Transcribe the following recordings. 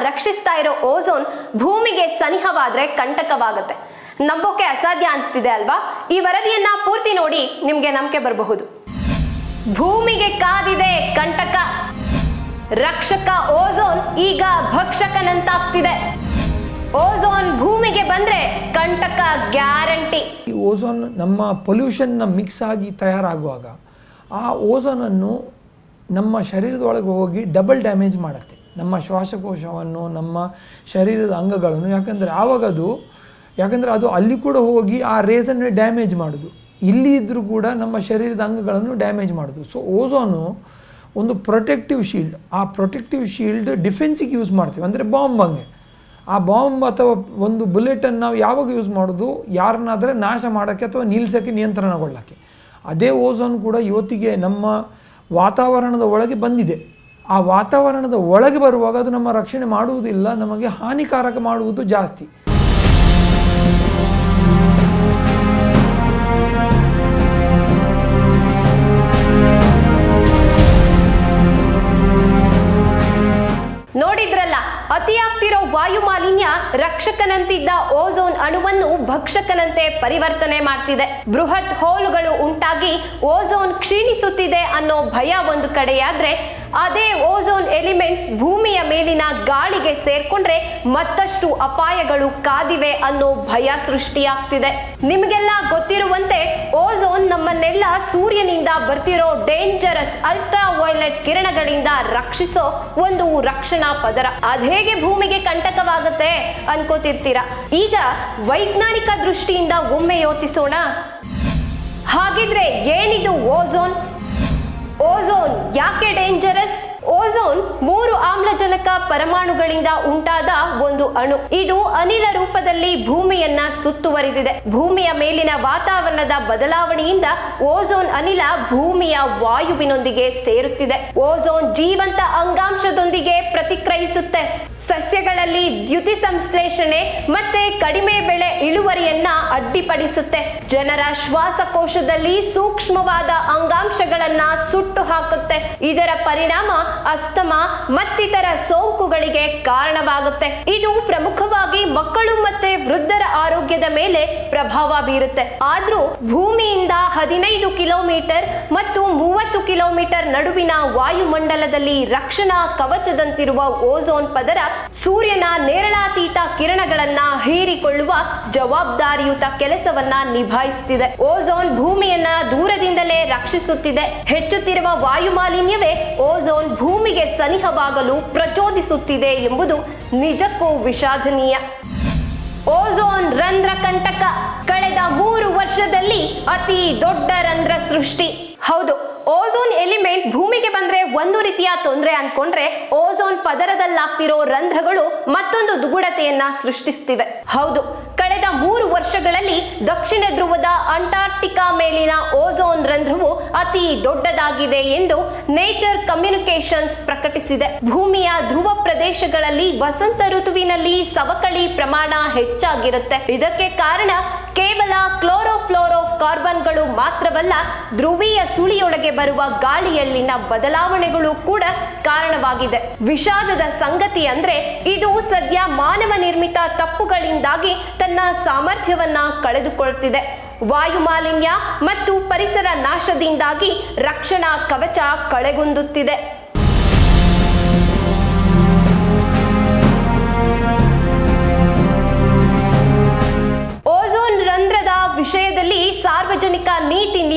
ರಕ್ಷಿಸ್ತಾ ಇರೋ ಓಝೋನ್ ಭೂಮಿಗೆ ಸನಿಹವಾದ್ರೆ ಕಂಟಕವಾಗುತ್ತೆ. ನಂಬೋಕೆ ಅಸಾಧ್ಯ ಅನಿಸ್ತಿದೆ ಅಲ್ವಾ? ಈ ವರದಿಯನ್ನ ಪೂರ್ತಿ ನೋಡಿ ನಿಮ್ಗೆ ನಂಬಿಕೆ ಬರಬಹುದು. ಭೂಮಿಗೆ ಕಾದಿದೆ ಕಂಟಕ. ರಕ್ಷಕ ಓಝೋನ್ ಈಗ ಭಕ್ಷಕನಂತಾಗ್ತಿದೆ. ಓಝೋನ್ ಭೂಮಿಗೆ ಬಂದ್ರೆ ಕಂಟಕ ಗ್ಯಾರಂಟಿ. ಓಝೋನ್ ನಮ್ಮ ಪೊಲ್ಯೂಷನ್ನ ಮಿಕ್ಸ್ ಆಗಿ ತಯಾರಾಗುವಾಗ ಆ ಓಝೋನನ್ನು ನಮ್ಮ ಶರೀರದೊಳಗೆ ಹೋಗಿ ಡಬಲ್ ಡ್ಯಾಮೇಜ್ ಮಾಡುತ್ತೆ. ನಮ್ಮ ಶ್ವಾಸಕೋಶವನ್ನು, ನಮ್ಮ ಶರೀರದ ಅಂಗಗಳನ್ನು. ಯಾಕಂದರೆ ಆವಾಗ ಅದು, ಯಾಕಂದರೆ ಅದು ಅಲ್ಲಿ ಕೂಡ ಹೋಗಿ ಆ ರೇಸನ್ನು ಡ್ಯಾಮೇಜ್ ಮಾಡೋದು. ಇಲ್ಲಿ ಇದ್ದರೂ ಕೂಡ ನಮ್ಮ ಶರೀರದ ಅಂಗಗಳನ್ನು ಡ್ಯಾಮೇಜ್ ಮಾಡೋದು. ಸೊ ಓಝೋನು ಒಂದು ಪ್ರೊಟೆಕ್ಟಿವ್ ಶೀಲ್ಡ್ ಆ ಪ್ರೊಟೆಕ್ಟಿವ್ ಶೀಲ್ಡ್ ಡಿಫೆನ್ಸಿಗೆ ಯೂಸ್ ಮಾಡ್ತೀವಿ. ಅಂದರೆ ಬಾಂಬ್ ಹಂಗೆ ಆ ಬಾಂಬ್ ಅಥವಾ ಒಂದು ಬುಲೆಟನ್ನು ನಾವು ಯಾವಾಗ ಯೂಸ್ ಮಾಡೋದು? ಯಾರನ್ನಾದರೆ ನಾಶ ಮಾಡೋಕ್ಕೆ ಅಥವಾ ನಿಲ್ಲಿಸೋಕ್ಕೆ ನಿಯಂತ್ರಣಗೊಳ್ಳೋಕ್ಕೆ. ಅದೇ ಓಝೋನ್ ಕೂಡ ಇವತ್ತಿಗೆ ನಮ್ಮ ವಾತಾವರಣದ ಒಳಗೆ ಬಂದಿದೆ. ಆ ವಾತಾವರಣದ ಒಳಗೆ ಬರುವಾಗ ಅದು ನಮ್ಮ ರಕ್ಷಣೆ ಮಾಡುವುದಿಲ್ಲ, ನಮಗೆ ಹಾನಿಕಾರಕ ಮಾಡುವುದು ಜಾಸ್ತಿ. ನೋಡಿದ್ರಲ್ಲ ಅತಿಯಾಗ್ತಿರೋ ವಾಯು ಮಾಲಿನ್ಯ ರಕ್ಷಕನಂತಿದ್ದ ಓಝೋನ್ ಅಣುವನ್ನು ಭಕ್ಷಕನಂತೆ ಪರಿವರ್ತನೆ ಮಾಡ್ತಿದೆ. ಬೃಹತ್ ಹೋಲುಗಳು ಉಂಟಾಗಿ ಓಝೋನ್ ಕ್ಷೀಣಿಸುತ್ತಿದೆ ಅನ್ನೋ ಭಯ ಒಂದು ಕಡೆಯಾದ್ರೆ ಅದೇ ಓಝೋನ್ ಎಲಿಮೆಂಟ್ಸ್ ಭೂಮಿಯ ಮೇಲಿನ ಗಾಳಿಗೆ ಸೇರ್ಕೊಂಡ್ರೆ ಮತ್ತಷ್ಟು ಅಪಾಯಗಳು ಕಾದಿವೆ ಅನ್ನೋ ಭಯ ಸೃಷ್ಟಿಯಾಗ್ತಿದೆ. ನಿಮಗೆಲ್ಲ ಗೊತ್ತಿರುವಂತೆ ಓಝೋನ್ ನಮ್ಮನ್ನೆಲ್ಲ ಸೂರ್ಯನಿಂದ ಬರ್ತಿರೋ ಡೇಂಜರಸ್ ಅಲ್ಟ್ರಾ ವೈಲೆಟ್ ಕಿರಣಗಳಿಂದ ರಕ್ಷಿಸೋ ಒಂದು ರಕ್ಷಣಾ ಪದರ. ಅದೇಗೆ ಭೂಮಿಗೆ ಕಂಟಕವಾಗುತ್ತೆ ಅನ್ಕೋತಿರ್ತೀರಾ? ಈಗ ವೈಜ್ಞಾನಿಕ ದೃಷ್ಟಿಯಿಂದ ಒಮ್ಮೆ ಯೋಚಿಸೋಣ. ಹಾಗಿದ್ರೆ ಏನಿದು ಓಝೋನ್? ಓಝೋನ್ ಯಾಕೆ ಡೇಂಜರಸ್ ಓಝೋನ್ ಮೂರು ಆಮ್ಲಜನಕ ಪರಮಾಣುಗಳಿಂದ ಉಂಟಾದ ಒಂದು ಅಣು. ಇದು ಅನಿಲ ರೂಪದಲ್ಲಿ ಭೂಮಿಯನ್ನ ಸುತ್ತುವರಿದಿದೆ. ಭೂಮಿಯ ಮೇಲಿನ ವಾತಾವರಣದ ಬದಲಾವಣೆಯಿಂದ ಓಝೋನ್ ಅನಿಲ ಭೂಮಿಯ ವಾಯುವಿನೊಂದಿಗೆ ಸೇರುತ್ತಿದೆ. ಓಝೋನ್ ಜೀವಂತ ಅಂಗಾಂಶದೊಂದಿಗೆ ಪ್ರತಿಕ್ರಿಯಿಸುತ್ತೆ. ಸಸ್ಯಗಳಲ್ಲಿ ದ್ಯುತಿ ಸಂಶ್ಲೇಷಣೆ ಮತ್ತೆ ಕಡಿಮೆ ಬೆಳೆ ಇಳುವರಿಯನ್ನ ಅಡ್ಡಿಪಡಿಸುತ್ತೆ. ಜನರ ಶ್ವಾಸಕೋಶದಲ್ಲಿ ಸೂಕ್ಷ್ಮವಾದ ಅಂಗಾಂಶಗಳನ್ನ ಸುಟ್ಟು ಹಾಕುತ್ತೆ. ಇದರ ಪರಿಣಾಮ ಅಸ್ತಮಾ ಮತ್ತಿತರ ಸೋಂಕುಗಳಿಗೆ ಕಾರಣವಾಗುತ್ತೆ. ಇದು ಪ್ರಮುಖವಾಗಿ ಮಕ್ಕಳು ಮತ್ತೆ ವೃದ್ಧರ ಆರೋಗ್ಯದ ಮೇಲೆ ಪ್ರಭಾವ ಬೀರುತ್ತೆ. ಆದ್ರೂ ಭೂಮಿಯಿಂದ ಹದಿನೈದು ಕಿಲೋಮೀಟರ್ ಮತ್ತು ಮೂವತ್ತು ಕಿಲೋಮೀಟರ್ ನಡುವಿನ ವಾಯುಮಂಡಲದಲ್ಲಿ ರಕ್ಷಣಾ ಕವಚದಂತಿರುವ ಓಝೋನ್ ಪದರ ಸೂರ್ಯನ ನೇರಳಾತೀತ ಕಿರಣಗಳನ್ನ ಹೀರಿಕೊಳ್ಳುವ ಜವಾಬ್ದಾರಿಯುತ ಕೆಲಸವನ್ನ ನಿಭಾಯಿಸುತ್ತಿದೆ ಓಝೋನ್ ಭೂಮಿಯನ್ನ ದೂರದಿಂದಲೇ ರಕ್ಷಿಸುತ್ತಿದೆ. ಹೆಚ್ಚುತ್ತಿರುವ ವಾಯು ಮಾಲಿನ್ಯವೇ ಓಝೋನ್ ಭೂಮಿಗೆ ಸನಿಹವಾಗಲು ಪ್ರಚೋದಿಸುತ್ತಿದೆ ಎಂಬುದು ನಿಜಕ್ಕೂ ವಿಷಾದನೀಯ. ಓಝೋನ್ ರಂಧ್ರ ಕಂಟಕ ಕಳೆದ ಮೂರು ವರ್ಷದಲ್ಲಿ ಅತಿ ದೊಡ್ಡ ರಂಧ್ರ ಸೃಷ್ಟಿ. ಹೌದು, ಓಝೋನ್ ಎಲಿಮೆಂಟ್ ಭೂಮಿಗೆ ಬಂದ್ರೆ ಒಂದು ರೀತಿಯ ತೊಂದರೆ ಅನ್ಕೊಂಡ್ರೆ ಓಝೋನ್ ಪದರದಲ್ಲಾಗ್ತಿರೋ ರಂಧ್ರಗಳು ಮತ್ತೊಂದು ದುಗುಡತೆಯನ್ನ ಸೃಷ್ಟಿಸ್ತಿವೆ. ಹೌದು ಕಳೆದ ಮೂರು ವರ್ಷಗಳಲ್ಲಿ ದಕ್ಷಿಣ ಧ್ರುವದ ಅಂಟಾರ್ಟಿಕಾ ಮೇಲಿನ ಓಝೋನ್ ರಂಧ್ರವು ಅತಿ ದೊಡ್ಡದಾಗಿದೆ ಎಂದು ನೇಚರ್ ಕಮ್ಯುನಿಕೇಶನ್ಸ್ ಪ್ರಕಟಿಸಿದೆ. ಭೂಮಿಯ ಧ್ರುವ ಪ್ರದೇಶಗಳಲ್ಲಿ ವಸಂತ ಋತುವಿನಲ್ಲಿ ಸವಕಳಿ ಪ್ರಮಾಣ ಹೆಚ್ಚಾಗಿರುತ್ತೆ. ಇದಕ್ಕೆ ಕಾರಣ ಕೇವಲ ಕ್ಲೋರೋಫ್ಲೋರೋ ಕಾರ್ಬನ್ಗಳು ಮಾತ್ರವಲ್ಲ, ಧ್ರುವೀಯ ಸುಳಿಯೊಳಗೆ ಬರುವ ಗಾಳಿಯಲ್ಲಿನ ಬದಲಾವಣೆಗಳು ಕೂಡ ಕಾರಣವಾಗಿದೆ. ವಿಷಾದದ ಸಂಗತಿ ಅಂದ್ರೆ ಇದು ಸದ್ಯ ಮಾನವ ನಿರ್ಮಿತ ತಪ್ಪುಗಳಿಂದಾಗಿ ತನ್ನ ಸಾಮರ್ಥ್ಯವನ್ನ ಕಳೆದುಕೊಳ್ತಿದೆ. ವಾಯು ಮಾಲಿನ್ಯ ಮತ್ತು ಪರಿಸರ ನಾಶದಿಂದಾಗಿ ರಕ್ಷಣಾ ಕವಚ ಕಳೆಗುಂದುತ್ತಿದೆ.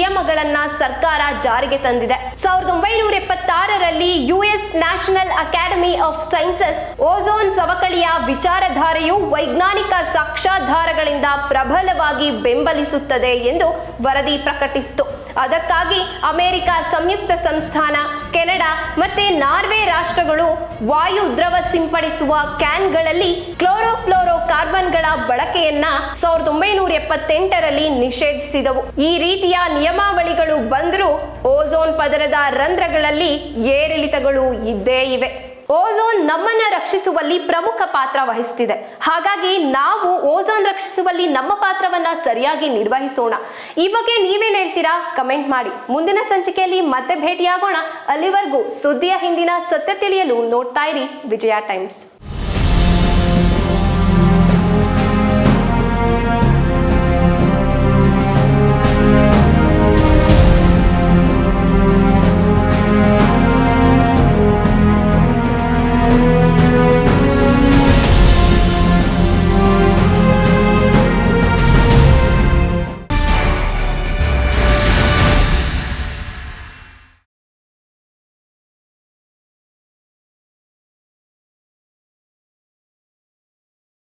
ನಿಯಮಗಳನ್ನ ಸರ್ಕಾರ ಜಾರಿಗೆ ತಂದಿದೆ. ಸಾವಿರದ ಒಂಬೈನೂರ ಎಪ್ಪತ್ತಾರರಲ್ಲಿ US national academy of sciences ozone ಸವಕಳಿಯ ವಿಚಾರಧಾರೆಯು ವೈಜ್ಞಾನಿಕ ಸಾಕ್ಷ್ಯಾಧಾರಗಳಿಂದ ಪ್ರಬಲವಾಗಿ ಬೆಂಬಲಿಸುತ್ತದೆ ಎಂದು ವರದಿ ಪ್ರಕಟಿಸಿತು. ಅದಕ್ಕಾಗಿ ಅಮೆರಿಕ ಸಂಯುಕ್ತ ಸಂಸ್ಥಾನ, ಕೆನಡಾ ಮತ್ತೆ ನಾರ್ವೆ ರಾಷ್ಟ್ರಗಳು ವಾಯು ದ್ರವ ಸಿಂಪಡಿಸುವ ಕ್ಯಾನ್ಗಳಲ್ಲಿ ಕ್ಲೋರೋಫ್ಲೋರೋ ಕಾರ್ಬನ್ಗಳ ಬಳಕೆಯನ್ನ ಸಾವಿರದ ಒಂಬೈನೂರ ಎಪ್ಪತ್ತೆಂಟರಲ್ಲಿ ನಿಷೇಧಿಸಿದವು. ಈ ರೀತಿಯ ನಿಯಮಾವಳಿಗಳು ಬಂದರೂ ಓಝೋನ್ ಪದರದ ರಂಧ್ರಗಳಲ್ಲಿ ಏರಿಳಿತಗಳು ಇದ್ದೇ ಇವೆ. ಓಝೋನ್ ನಮ್ಮನ್ನ ರಕ್ಷಿಸುವಲ್ಲಿ ಪ್ರಮುಖ ಪಾತ್ರ ವಹಿಸ್ತಿದೆ. ಹಾಗಾಗಿ ನಾವು ಓಝೋನ್ ರಕ್ಷಿಸುವಲ್ಲಿ ನಮ್ಮ ಪಾತ್ರವನ್ನ ಸರಿಯಾಗಿ ನಿರ್ವಹಿಸೋಣ. ಈ ಬಗ್ಗೆ ನೀವೇನ್ ಹೇಳ್ತೀರಾ? ಕಮೆಂಟ್ ಮಾಡಿ. ಮುಂದಿನ ಸಂಚಿಕೆಯಲ್ಲಿ ಮತ್ತೆ ಭೇಟಿಯಾಗೋಣ. ಅಲ್ಲಿವರೆಗೂ ಸುದ್ದಿಯ ಹಿಂದಿನ ಸತ್ಯ ತಿಳಿಯಲು ನೋಡ್ತಾ ಇರಿ ವಿಜಯ ಟೈಮ್ಸ್.